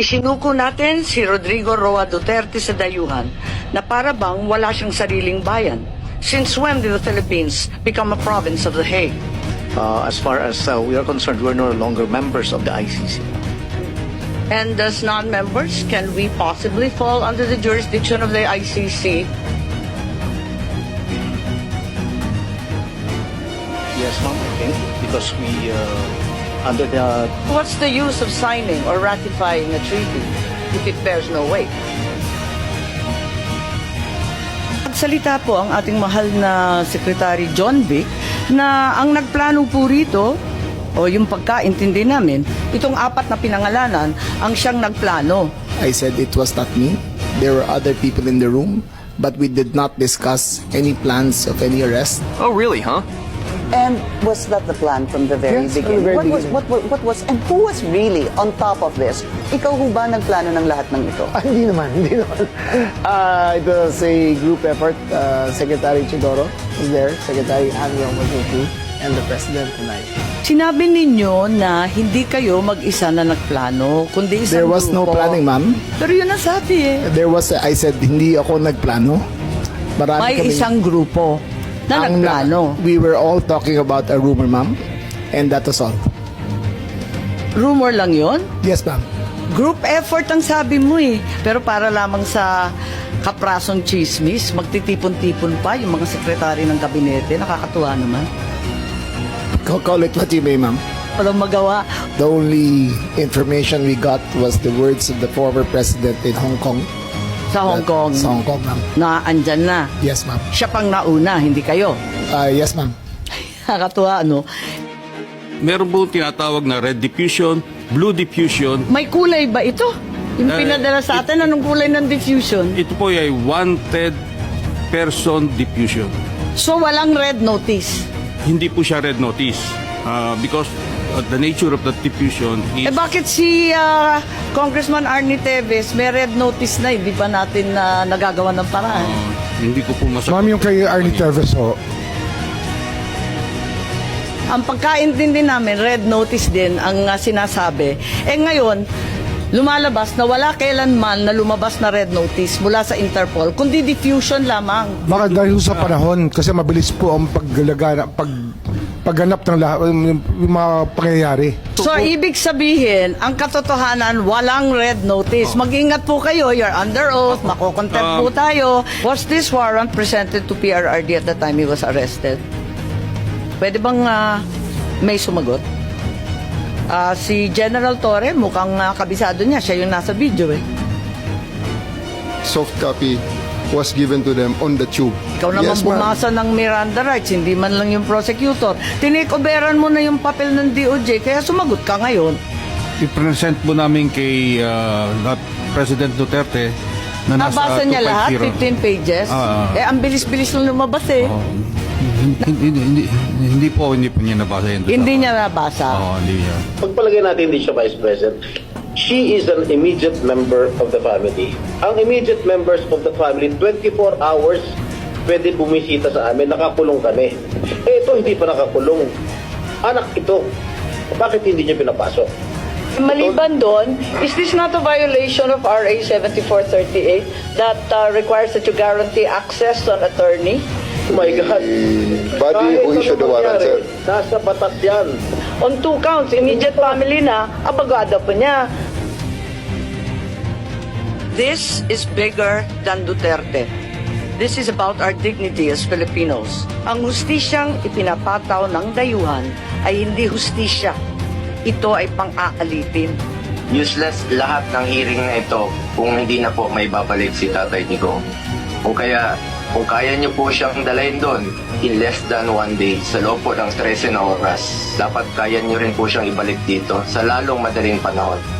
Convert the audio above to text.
Isinuko natin si Rodrigo Roa Duterte sa dayuhan na para bang wala siyang sariling bayan. Since when did the Philippines become a province of the Hague? Uh, as far as uh, we are concerned, we're no longer members of the ICC. And as non-members, can we possibly fall under the jurisdiction of the ICC? Yes, ma'am, I think, because we, uh, under the What's the use of signing or ratifying a treaty if it bears no weight? Nagsalita po ang ating mahal na Secretary John Vic na ang nagplano po rito o yung pagkaintindi namin, itong apat na pinangalanan ang siyang nagplano. I said it was not me. There were other people in the room, but we did not discuss any plans of any arrest. Oh, really, huh? And was that the plan from the very Yes, from beginning? the very what was beginning. what, what what was and who was really on top of this? Ikaw ho ba nagplano ng lahat ng ito? Ah, hindi naman, hindi naman. Uh, it was a group effort. Uh, Secretary Chidoro was there, Secretary Amram was there too, and the President and I. Sinabi ninyo na hindi kayo mag-isa na nagplano, kundi isang There was no grupo. planning, ma'am. Pero yun ang sabi eh. There was, I said, hindi ako nagplano. Marami May kaming- isang grupo na ang na- nagplano. We were all talking about a rumor, ma'am. And that was all. Rumor lang yon. Yes, ma'am. Group effort ang sabi mo eh. Pero para lamang sa kaprasong chismis, magtitipon-tipon pa yung mga sekretary ng kabinete. Nakakatuwa naman. Call, call it what you may, ma'am. Walang magawa. The only information we got was the words of the former president in Hong Kong. Sa Hong Kong, Sa Hong Kong, ma'am. na andyan na. Yes, ma'am. Siya pang nauna, hindi kayo. Uh, yes, ma'am. Nakakatuwa, ano? meron po tinatawag na red diffusion, blue diffusion. May kulay ba ito? Yung Eh, pinadala sa atin, anong kulay ng diffusion? Ito po ay wanted person diffusion. So, walang red notice. Hindi po siya red notice uh, because uh, the nature of the diffusion is Eh bakit si ah, Congressman Arnie Teves may red notice na hindi pa natin na nagagawa ng paraan? uh, hindi ko po masagot. Ma'am, yung kay Arnie Terves ho, Ang pagkaintindi namin, red notice din ang ah, sinasabi. Eh ngayon, lumalabas na wala kailanman na lumabas na red notice mula sa Interpol, kundi diffusion lamang. baka dahil sa panahon, kasi mabilis po ang paglagana, pag, pagganap ng lahat, yung, yung mga pangyayari. So, ibig sabihin, ang katotohanan, walang red notice. Mag-ingat po kayo, you're under oath, makokontempt po Um, tayo. Was this warrant presented to PRRD at the time he was arrested? Pwede bang ah, may sumagot? Ah, si General Torre, mukhang ah, kabisado niya. Siya yung nasa video eh. soft copy was given to them on the tube. Ikaw naman Yes, ma'am. bumasa ng Miranda rights, hindi man lang yung prosecutor. Tinikoberan mo na yung papel ng DOJ, kaya sumagot ka ngayon. I-present po namin kay uh, that President Duterte na nasa Nabasa niya lahat, 250. 15 pages. Ah. eh, ang bilis-bilis lang lumabas eh. Oh, hindi, hindi, hindi, hindi po, hindi po niya nabasa yun. Hindi niya nabasa. Oo, hindi niya. Pagpalagay natin hindi siya vice president, she is an immediate member of the family. Ang immediate members of the family, 24 hours pwede bumisita sa amin, nakakulong kami. Eh ito hindi pa nakakulong. Anak ito. Bakit hindi niya pinapasok? Maliban doon, is this not a violation of RA 7438 that uh, requires that you guarantee access to an attorney? Oh my God. Body who issued the warrant, sir? Nasa batas yan. On two counts, immediate family na, abagada pa niya. This is bigger than Duterte. This is about our dignity as Filipinos. Ang hustisyang ipinapataw ng dayuhan ay hindi hustisya. Ito ay pang-aalitin. useless lahat ng hearing na ito kung hindi na po may babalik si Tatay Nico. Kung kaya, kung kaya niyo po siyang dalhin doon in less than one day sa loob po ng 13 na oras, dapat kaya niyo rin po siyang ibalik dito sa lalong madaling panahon.